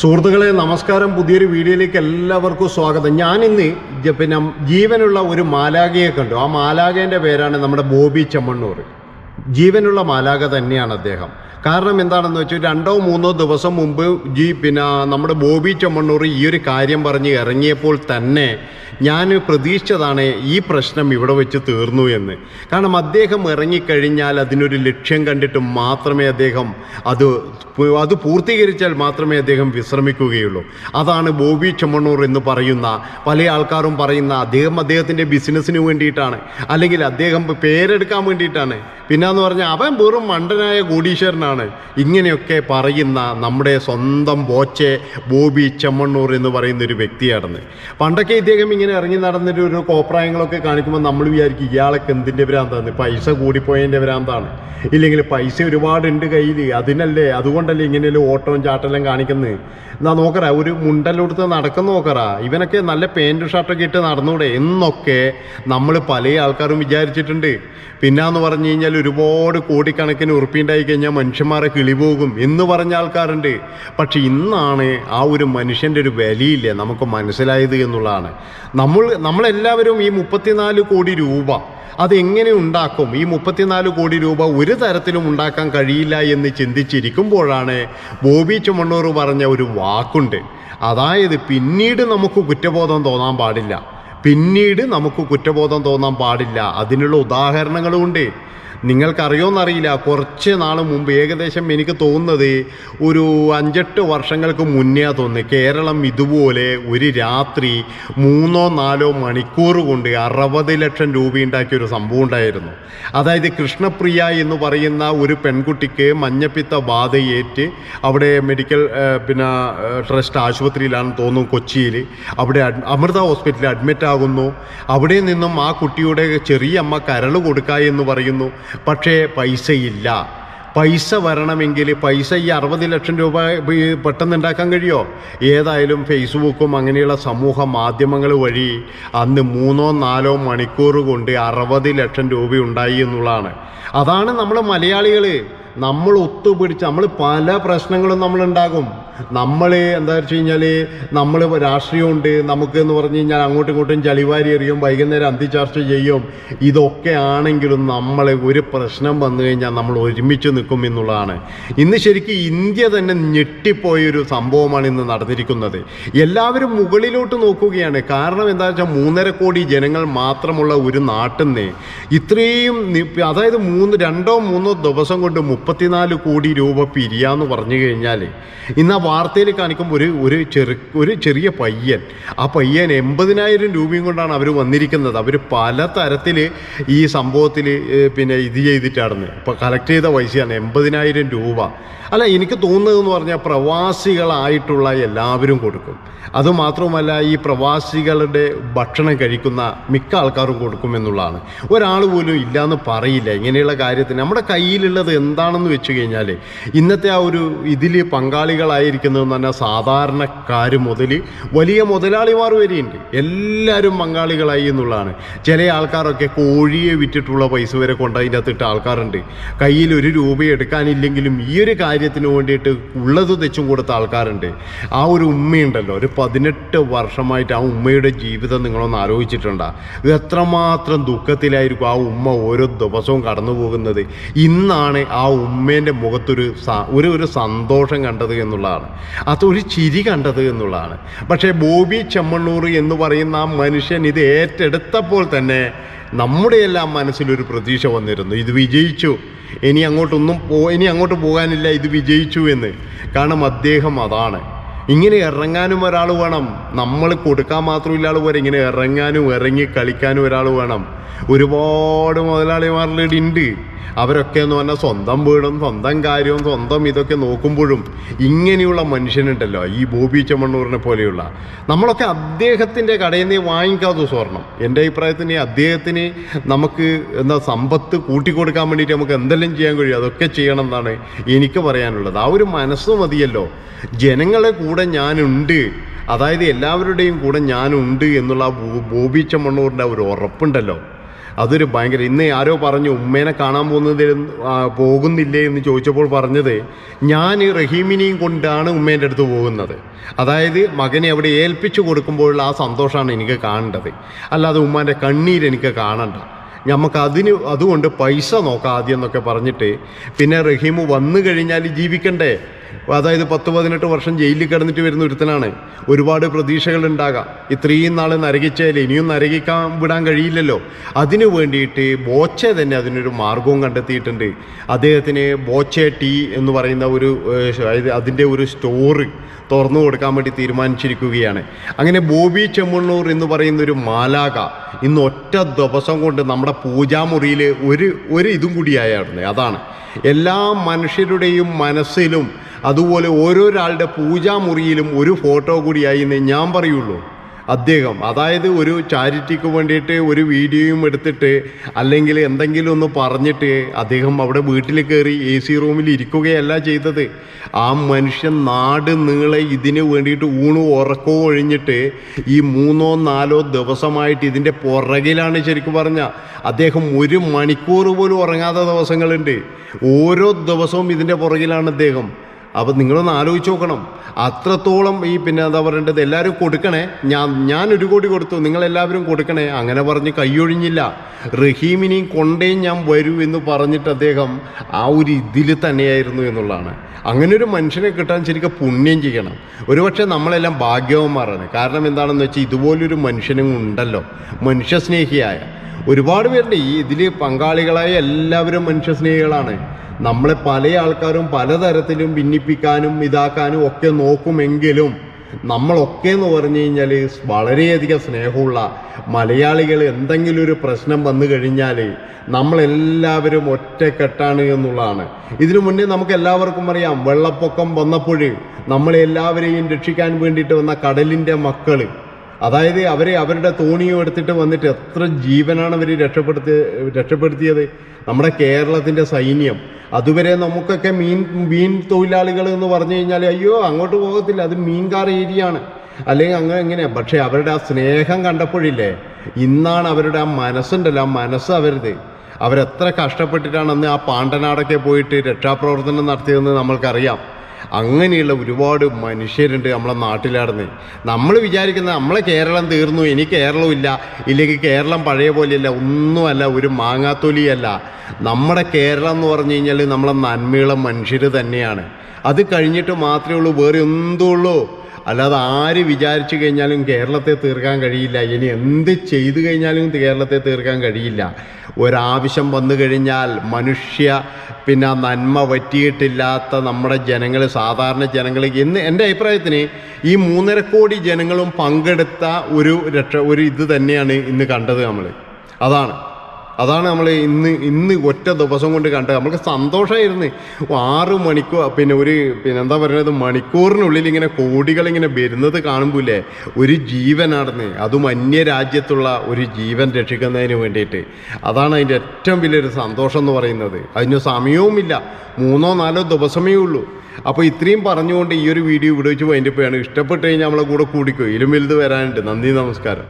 സുഹൃത്തുക്കളെ നമസ്കാരം. പുതിയൊരു വീഡിയോയിലേക്ക് എല്ലാവർക്കും സ്വാഗതം. ഞാൻ ഇന്ന് പിന്നെ ജീവനുള്ള ഒരു മാലാകയെ കണ്ടു. ആ മാലാകേന്റെ പേരാണ് നമ്മുടെ ബോബി ചെമ്മണ്ണൂർ. ജീവനുള്ള മാലാക തന്നെയാണ് അദ്ദേഹം. കാരണം എന്താണെന്ന് വെച്ചാൽ രണ്ടോ മൂന്നോ ദിവസം മുമ്പ് ജി പിന്നെ നമ്മുടെ ബോബി ചെമ്മണ്ണൂർ ഈ ഒരു കാര്യം പറഞ്ഞ് ഇറങ്ങിയപ്പോൾ തന്നെ ഞാൻ പ്രതീക്ഷിച്ചതാണ് ഈ പ്രശ്നം ഇവിടെ വെച്ച് തീർന്നു എന്ന്. കാരണം അദ്ദേഹം ഇറങ്ങിക്കഴിഞ്ഞാൽ അതിനൊരു ലക്ഷ്യം കണ്ടിട്ട് മാത്രമേ അദ്ദേഹം അത് അത് പൂർത്തീകരിച്ചാൽ മാത്രമേ അദ്ദേഹം വിശ്രമിക്കുകയുള്ളൂ. അതാണ് ബോബി ചെമ്മണ്ണൂർ എന്ന് പറയുന്ന പല ആൾക്കാരും പറയുന്ന അദ്ദേഹം അദ്ദേഹത്തിന്റെ ബിസിനസ്സിന് വേണ്ടിയിട്ടാണ്. അല്ലെങ്കിൽ അദ്ദേഹം പേരെടുക്കാൻ വേണ്ടിയിട്ടാണ്. പിന്നെന്ന് പറഞ്ഞാൽ അവൻ വെറും മണ്ടനായ കോടീശ്വരനാണ്. ഇങ്ങനെയൊക്കെ പറയുന്ന നമ്മുടെ സ്വന്തം ബോച്ചെ ബോബി ചെമ്മണ്ണൂർ എന്ന് പറയുന്ന ഒരു വ്യക്തിയാണെന്ന്. പണ്ടൊക്കെ ഇദ്ദേഹം ഇങ്ങനെ ഇറങ്ങി നടന്നിട്ട് ഒരു കോപ്രായങ്ങളൊക്കെ കാണിക്കുമ്പോൾ നമ്മൾ വിചാരിക്കും ഇയാളൊക്കെ എന്തിന്റെ ഭ്രാന്താണ് പൈസ കൂടിപ്പോയതിന്റെ ഭ്രാന്താണ്. ഇല്ലെങ്കിൽ പൈസ ഒരുപാടുണ്ട് കയ്യിൽ അതിനല്ലേ അതുകൊണ്ടല്ലേ ഇങ്ങനെയല്ലേ ഓട്ടവും ചാട്ടെല്ലാം കാണിക്കുന്നത് എന്നാ നോക്കറ ഒരു മുണ്ടല്ലെടുത്ത് നടക്കുന്ന നോക്കറ ഇവനൊക്കെ നല്ല പാന്റും ഷർട്ടൊക്കെ ഇട്ട് നടന്നൂടെ. എന്നൊക്കെ നമ്മൾ പല ആൾക്കാരും വിചാരിച്ചിട്ടുണ്ട്. പിന്നാന്ന് പറഞ്ഞു കഴിഞ്ഞാൽ ഒരുപാട് കോടിക്കണക്കിന് ഉറുപ്പിണ്ടായി കഴിഞ്ഞാൽ മനുഷ്യന്മാരെ കിളിപോകും എന്ന് പറഞ്ഞ ആൾക്കാരുണ്ട്. പക്ഷെ ഇന്നാണ് ആ ഒരു മനുഷ്യന്റെ ഒരു വിലയില്ല നമുക്ക് മനസ്സിലായത് എന്നുള്ളതാണ്. നമ്മൾ നമ്മളെല്ലാവരും ഈ മുപ്പത്തിനാല് കോടി രൂപ അതെങ്ങനെ ഉണ്ടാക്കും? ഈ മുപ്പത്തിനാല് കോടി രൂപ ഒരു തരത്തിലും ഉണ്ടാക്കാൻ കഴിയില്ല എന്ന് ചിന്തിച്ചിരിക്കുമ്പോഴാണ് ബോബി ചുമണ്ണൂർ പറഞ്ഞ ഒരു വാക്കുണ്ട്. അതായത് പിന്നീട് നമുക്ക് കുറ്റബോധം തോന്നാൻ പാടില്ല. പിന്നീട് നമുക്ക് കുറ്റബോധം തോന്നാൻ പാടില്ല. അതിനുള്ള ഉദാഹരണങ്ങളുമുണ്ട്. നിങ്ങൾക്കറിയോന്നറിയില്ല. കുറച്ച് നാൾ മുമ്പ് ഏകദേശം എനിക്ക് തോന്നുന്നത് ഒരു അഞ്ചെട്ട് വർഷങ്ങൾക്ക് മുന്നേ തോന്നി കേരളം ഇതുപോലെ ഒരു രാത്രി മൂന്നോ നാലോ മണിക്കൂർ കൊണ്ട് അറുപത് ലക്ഷം രൂപ ഉണ്ടാക്കിയ ഒരു സംഭവം ഉണ്ടായിരുന്നു. അതായത് കൃഷ്ണപ്രിയ എന്ന് പറയുന്ന ഒരു പെൺകുട്ടിക്ക് മഞ്ഞപ്പിത്ത ബാധയേറ്റ് അവിടെ മെഡിക്കൽ പിന്നെ ട്രസ്റ്റ് ആശുപത്രിയിലാണെന്ന് തോന്നുന്നു കൊച്ചിയിൽ. അവിടെ അമൃത ഹോസ്പിറ്റലിൽ അഡ്മിറ്റ് ആകുന്നു അവിടെ നിന്നും ആ കുട്ടിയുടെ ചെറിയ അമ്മ കരൾ കൊടുക്കുക എന്ന് പറയുന്നു. പക്ഷേ പൈസയില്ല. പൈസ വരണമെങ്കിൽ പൈസ ഈ അറുപത് ലക്ഷം രൂപ പെട്ടെന്ന് ഉണ്ടാക്കാൻ കഴിയുമോ ഏതായാലും ഫേസ്ബുക്കും അങ്ങനെയുള്ള സമൂഹ മാധ്യമങ്ങൾ വഴി അന്ന് മൂന്നോ നാലോ മണിക്കൂർ കൊണ്ട് അറുപത് ലക്ഷം രൂപ ഉണ്ടായി എന്നുള്ളതാണ്. അതാണ് നമ്മൾ മലയാളികൾ നമ്മൾ ഒത്തുപിടിച്ച് നമ്മൾ പല പ്രശ്നങ്ങളും നമ്മളുണ്ടാകും. നമ്മൾ എന്താ വെച്ച് കഴിഞ്ഞാൽ നമ്മൾ രാഷ്ട്രീയമുണ്ട്. നമുക്ക് എന്ന് പറഞ്ഞു കഴിഞ്ഞാൽ അങ്ങോട്ടും ഇങ്ങോട്ടും ചളിവാരി എറിയും വൈകുന്നേരം അന്തിചർച്ച ചെയ്യും. ഇതൊക്കെ ആണെങ്കിലും നമ്മൾ ഒരു പ്രശ്നം വന്നു കഴിഞ്ഞാൽ നമ്മൾ ഒരുമിച്ച് നിൽക്കും എന്നുള്ളതാണ്. ഇന്ന് ശരിക്കും ഇന്ത്യ തന്നെ ഞെട്ടിപ്പോയൊരു സംഭവമാണ് ഇന്ന് നടന്നിരിക്കുന്നത്. എല്ലാവരും മുകളിലോട്ട് നോക്കുകയാണ്. കാരണം എന്താ വെച്ചാൽ മൂന്നര കോടി ജനങ്ങൾ മാത്രമുള്ള ഒരു നാട്ടിൽ നിന്ന് ഇത്രയും അതായത് മൂന്ന് രണ്ടോ മൂന്നോ ദിവസം കൊണ്ട് മുപ്പത്തിനാല് കോടി രൂപ പിരിയാന്ന് പറഞ്ഞു കഴിഞ്ഞാൽ ഇന്ന് ആ വാർത്തയിൽ കാണിക്കുമ്പോൾ ഒരു ഒരു ചെറു ഒരു ചെറിയ പയ്യൻ. ആ പയ്യൻ എൺപതിനായിരം രൂപയും കൊണ്ടാണ് അവർ വന്നിരിക്കുന്നത്. അവർ പല തരത്തിൽ ഈ സംഭവത്തിൽ പിന്നെ ഇത് ചെയ്തിട്ടാണ് ഇപ്പോൾ കളക്ട് ചെയ്ത പൈസയാണ് എൺപതിനായിരം രൂപ. അല്ല എനിക്ക് തോന്നുന്നതെന്ന് പറഞ്ഞാൽ പ്രവാസികളായിട്ടുള്ള എല്ലാവരും കൊടുക്കും. അതുമാത്രവുമല്ല ഈ പ്രവാസികളുടെ ഭക്ഷണം കഴിക്കുന്ന മിക്ക ആൾക്കാരും കൊടുക്കുമെന്നുള്ളതാണ് ഒരാൾ പോലും ഇല്ലയെന്ന് പറയില്ല. ഇങ്ങനെയുള്ള കാര്യത്തിന് നമ്മുടെ കയ്യിലുള്ളത് എന്താണെന്ന് വെച്ച് കഴിഞ്ഞാൽ ഇന്നത്തെ ആ ഒരു ഇതിൽ പങ്കാളികളായിരിക്കുന്നതെന്ന് പറഞ്ഞാൽ സാധാരണക്കാർ മുതൽ വലിയ മുതലാളിമാർ വരെയുണ്ട്. എല്ലാവരും പങ്കാളികളായി എന്നുള്ളതാണ്. ചില ആൾക്കാരൊക്കെ കോഴിയെ വിറ്റിട്ടുള്ള പൈസ വരെ കൊണ്ട് അതിന്റെ അകത്തിട്ട് ആൾക്കാരുണ്ട്. കയ്യിൽ ഒരു രൂപ എടുക്കാനില്ലെങ്കിലും ഈ ഒരു കാര്യത്തിന് വേണ്ടിയിട്ട് ഉള്ളത് തെച്ചും കൊടുത്ത ആൾക്കാരുണ്ട്. ആ ഒരു ഉമ്മയുണ്ടല്ലോ ഒരു പതിനെട്ട് വർഷമായിട്ട് ആ ഉമ്മയുടെ ജീവിതം നിങ്ങളൊന്ന് ആലോചിച്ചിട്ടുണ്ടാ. എത്രമാത്രം ദുഃഖത്തിലായിരിക്കും ആ ഉമ്മ ഓരോ ദിവസവും കടന്നു പോകുന്നത് ഇന്നാണ് ആ ഉമ്മേന്റെ മുഖത്തൊരു ഒരു ഒരു സന്തോഷം കണ്ടത് എന്നുള്ളതാണ്. അതൊരു ചിരി കണ്ടത് എന്നുള്ളതാണ്. പക്ഷേ ബോബി ചെമ്മണ്ണൂർ എന്ന് പറയുന്ന ആ മനുഷ്യൻ ഇത് ഏറ്റെടുത്തപ്പോൾ തന്നെ നമ്മുടെ എല്ലാം മനസ്സിലൊരു പ്രതീക്ഷ വന്നിരുന്നു. ഇത് വിജയിച്ചു. ഇനി അങ്ങോട്ടൊന്നും പോ ഇനി അങ്ങോട്ട് പോകാനില്ല ഇത് വിജയിച്ചു എന്ന്. കാരണം അദ്ദേഹം അതാണ്. ഇങ്ങനെ ഇറങ്ങാനും ഒരാൾ വേണം. നമ്മൾ കൊടുക്കാൻ മാത്രമില്ല ആൾ വരെ ഇങ്ങനെ ഇറങ്ങാനും ഇറങ്ങി കളിക്കാനും ഒരാൾ വേണം. ഒരുപാട് മുതലാളിമാരുടെ ഉണ്ട് അവരൊക്കെ എന്ന് പറഞ്ഞാൽ സ്വന്തം വീടും സ്വന്തം കാര്യവും സ്വന്തം ഇതൊക്കെ നോക്കുമ്പോഴും ഇങ്ങനെയുള്ള മനുഷ്യനുണ്ടല്ലോ ഈ ബോബി ചമ്മണ്ണൂറിനെ പോലെയുള്ള. നമ്മളൊക്കെ അദ്ദേഹത്തിന്റെ കടയിൽ നിന്ന് വാങ്ങിക്കാതെ സ്വർണം. എന്റെ അഭിപ്രായത്തിന് അദ്ദേഹത്തിന് നമുക്ക് എന്താ സമ്പത്ത് കൂട്ടിക്കൊടുക്കാൻ വേണ്ടിയിട്ട് നമുക്ക് എന്തെല്ലാം ചെയ്യാൻ കഴിയും അതൊക്കെ ചെയ്യണം എന്നാണ് എനിക്ക് പറയാനുള്ളത്. ആ ഒരു മനസ്സ് മതിയല്ലോ. ജനങ്ങളെ കൂടെ ഞാനുണ്ട്. അതായത് എല്ലാവരുടെയും കൂടെ ഞാനുണ്ട് എന്നുള്ള ബോബി ചമ്മണ്ണൂറിന്റെ ഒരു ഉറപ്പുണ്ടല്ലോ. അതൊരു ഭയങ്കര ഇന്ന് ആരോ പറഞ്ഞു ഉമ്മേനെ കാണാൻ പോകുന്നതിൽ പോകുന്നില്ലേ എന്ന് ചോദിച്ചപ്പോൾ പറഞ്ഞത് ഞാൻ റഹീമിനെയും കൊണ്ടാണ് ഉമ്മേന്റെ അടുത്ത് പോകുന്നത്. അതായത് മകനെ അവിടെ ഏൽപ്പിച്ചു കൊടുക്കുമ്പോഴുള്ള ആ സന്തോഷമാണ് എനിക്ക് കാണേണ്ടത്. അല്ലാതെ ഉമ്മാന്റെ കണ്ണീര് എനിക്ക് കാണണ്ട. നമുക്ക് അതിന് അതുകൊണ്ട് പൈസ നോക്കാം ആദ്യം എന്നൊക്കെ പറഞ്ഞിട്ട് പിന്നെ റഹീം വന്നു കഴിഞ്ഞാൽ ജീവിക്കണ്ടേ? അതായത് പത്ത് പതിനെട്ട് വർഷം ജയിലിൽ കിടന്നിട്ട് വരുന്ന ഒരുത്തനാണ്. ഒരുപാട് പ്രതീക്ഷകൾ ഉണ്ടാകാം. ഇത്രയും നാൾ നരകിച്ചാൽ ഇനിയും നരകിക്കാൻ വിടാൻ കഴിയില്ലല്ലോ. അതിനു വേണ്ടിയിട്ട് ബോച്ചെ തന്നെ അതിനൊരു മാർഗവും കണ്ടെത്തിയിട്ടുണ്ട്. അദ്ദേഹത്തിന് ബോച്ചെ ടീ എന്ന് പറയുന്ന ഒരു അതായത് അതിന്റെ ഒരു സ്റ്റോറ് തുറന്നു കൊടുക്കാൻ വേണ്ടി തീരുമാനിച്ചിരിക്കുകയാണ്. അങ്ങനെ ബോബി ചെമ്മണ്ണൂർ എന്ന് പറയുന്ന ഒരു മാലാക ഇന്ന് ഒറ്റ ദിവസം കൊണ്ട് നമ്മുടെ പൂജാമുറിയിൽ ഒരു ഒരു ഇതും കൂടിയായിരുന്നു അതാണ്. എല്ലാ മനുഷ്യരുടെയും മനസ്സിലും അതുപോലെ ഓരോരാളുടെ പൂജാമുറിയിലും ഒരു ഫോട്ടോ കൂടിയായി എന്നേ ഞാൻ പറയുള്ളൂ. അദ്ദേഹം അതായത് ഒരു ചാരിറ്റിക്ക് വേണ്ടിയിട്ട് ഒരു വീഡിയോയും എടുത്തിട്ട് അല്ലെങ്കിൽ എന്തെങ്കിലും ഒന്ന് പറഞ്ഞിട്ട് അദ്ദേഹം അവിടെ വീട്ടിൽ കയറി എ സി റൂമിൽ ഇരിക്കുകയല്ല ചെയ്തത്. ആ മനുഷ്യൻ നാട് നീളെ ഇതിന് വേണ്ടിയിട്ട് ഊണ് ഉറക്കോ ഒഴിഞ്ഞിട്ട് ഈ മൂന്നോ നാലോ ദിവസമായിട്ട് ഇതിന്റെ പുറകിലാണ് ശരിക്കും പറഞ്ഞാൽ അദ്ദേഹം ഒരു മണിക്കൂർ പോലും ഉറങ്ങാത്ത ദിവസങ്ങളുണ്ട്. ഓരോ ദിവസവും ഇതിന്റെ പുറകിലാണ് അദ്ദേഹം. അപ്പം നിങ്ങളൊന്ന് ആലോചിച്ച് നോക്കണം. അത്രത്തോളം ഈ പിന്നെ എന്താ പറയേണ്ടത്? എല്ലാവരും കൊടുക്കണേ. ഞാൻ ഞാൻ ഒരു കോടി കൊടുത്തു. നിങ്ങളെല്ലാവരും കൊടുക്കണേ. അങ്ങനെ പറഞ്ഞ് കൈയൊഴിഞ്ഞില്ല. റഹീമിനെയും കൊണ്ടേ ഞാൻ വരൂ എന്ന് പറഞ്ഞിട്ട് അദ്ദേഹം ആ ഒരു ഇതിൽ തന്നെയായിരുന്നു എന്നുള്ളതാണ്. അങ്ങനെ ഒരു മനുഷ്യനെ കിട്ടാൻ ശരിക്കും പുണ്യം ചെയ്യണം. ഒരുപക്ഷെ നമ്മളെല്ലാം ഭാഗ്യവന്മാരാണ്. കാരണം എന്താണെന്ന് വെച്ചാൽ ഇതുപോലൊരു മനുഷ്യനും ഉണ്ടല്ലോ. മനുഷ്യസ്നേഹിയായ. ഒരുപാട് പേരുണ്ട് ഈ ഇതിൽ പങ്കാളികളായ എല്ലാവരും മനുഷ്യസ്നേഹികളാണ്. നമ്മളെ പല ആൾക്കാരും പലതരത്തിലും ഭിന്നിപ്പിക്കാനും ഇതാക്കാനും ഒക്കെ നോക്കുമെങ്കിലും നമ്മളൊക്കെ എന്ന് പറഞ്ഞു കഴിഞ്ഞാൽ വളരെയധികം സ്നേഹമുള്ള മലയാളികൾ എന്തെങ്കിലും ഒരു പ്രശ്നം വന്നു കഴിഞ്ഞാൽ നമ്മളെല്ലാവരും ഒറ്റക്കെട്ടാണ് എന്നുള്ളതാണ്. ഇതിനു മുന്നേ നമുക്ക് എല്ലാവർക്കും അറിയാം വെള്ളപ്പൊക്കം വന്നപ്പോൾ നമ്മളെല്ലാവരെയും രക്ഷിക്കാൻ വേണ്ടിയിട്ട് വന്ന കടലിന്റെ മക്കൾ അതായത് അവരെ അവരുടെ തോണിയും എടുത്തിട്ട് വന്നിട്ട് എത്ര ജീവനാണ് അവർ രക്ഷപ്പെടുത്തി രക്ഷപ്പെടുത്തിയത്? നമ്മുടെ കേരളത്തിന്റെ സൈന്യം. അതുവരെ നമുക്കൊക്കെ മീൻ മീൻ തൊഴിലാളികൾ എന്ന് പറഞ്ഞു കഴിഞ്ഞാൽ അയ്യോ അങ്ങോട്ട് പോകത്തില്ല. അത് മീൻകാർ ഏരിയ ആണ്. അല്ലെങ്കിൽ അങ്ങനെ എങ്ങനെയാ? പക്ഷേ അവരുടെ ആ സ്നേഹം കണ്ടപ്പോഴില്ലേ ഇന്നാണ് അവരുടെ ആ മനസ്സുണ്ടല്ലോ ആ മനസ്സ് അവരുത് അവരെത്ര കഷ്ടപ്പെട്ടിട്ടാണ് അന്ന് ആ പാണ്ടനാടൊക്കെ പോയിട്ട് രക്ഷാപ്രവർത്തനം നടത്തിയതെന്ന് നമ്മൾക്കറിയാം. അങ്ങനെയുള്ള ഒരുപാട് മനുഷ്യരുണ്ട് നമ്മളെ നാട്ടിലാടുന്ന് നമ്മൾ വിചാരിക്കുന്നത് നമ്മളെ കേരളം തീർന്നു ഇനി കേരളവും ഇല്ല ഇല്ലെങ്കിൽ കേരളം പഴയ പോലെയല്ല ഒന്നുമല്ല ഒരു മാങ്ങാത്തൊലിയല്ല. നമ്മുടെ കേരളം എന്ന് പറഞ്ഞു കഴിഞ്ഞാൽ നമ്മളെ നന്മയുള്ള മനുഷ്യർ തന്നെയാണ്. അത് കഴിഞ്ഞിട്ട് മാത്രമേ ഉള്ളൂ വേറെ എന്തും ഉള്ളൂ അല്ലാതെ ആര് വിചാരിച്ചു കഴിഞ്ഞാലും കേരളത്തെ തീർക്കാൻ കഴിയില്ല. ഇനി എന്ത് ചെയ്തു കഴിഞ്ഞാലും കേരളത്തെ തീർക്കാൻ കഴിയില്ല. ഒരാവശ്യം വന്നു കഴിഞ്ഞാൽ മനുഷ്യ പിന്നെ നന്മ പറ്റിയിട്ടില്ലാത്ത നമ്മുടെ ജനങ്ങൾ സാധാരണ ജനങ്ങൾ എന്ന് എന്റെ അഭിപ്രായത്തിന് ഈ മൂന്നര കോടി ജനങ്ങളും പങ്കെടുത്ത ഒരു രക്ഷ ഒരു ഇത് തന്നെയാണ് ഇന്ന് കണ്ടത് നമ്മൾ അതാണ്. അതാണ് നമ്മൾ ഇന്ന് ഇന്ന് ഒറ്റ ദിവസം കൊണ്ട് കണ്ടത്. നമുക്ക് സന്തോഷമായിരുന്നു ആറ് മണിക്കൂർ പിന്നെ ഒരു പിന്നെ എന്താ പറയുന്നത് മണിക്കൂറിനുള്ളിൽ ഇങ്ങനെ കോടികൾ ഇങ്ങനെ വരുന്നത് ഇല്ലേ ഒരു ജീവനാണെന്ന്. അതും അന്യരാജ്യത്തുള്ള ഒരു ജീവൻ രക്ഷിക്കുന്നതിന് വേണ്ടിയിട്ട്. അതാണ് അതിന്റെ ഏറ്റവും വലിയൊരു സന്തോഷം എന്ന് പറയുന്നത്. അതിന് സമയവുമില്ല. മൂന്നോ നാലോ ദിവസമേ ഉള്ളൂ. അപ്പോൾ ഇത്രയും പറഞ്ഞുകൊണ്ട് ഈ ഒരു വീഡിയോ ഇവിടെ വെച്ച് വൈൻഡപ്പ് ചെയ്യാണ് ഇഷ്ടപ്പെട്ട് കഴിഞ്ഞാൽ നമ്മളെ കൂടെ കൂടിക്കോ. ഇലും വലുത് വരാനുണ്ട്. നന്ദി നമസ്കാരം.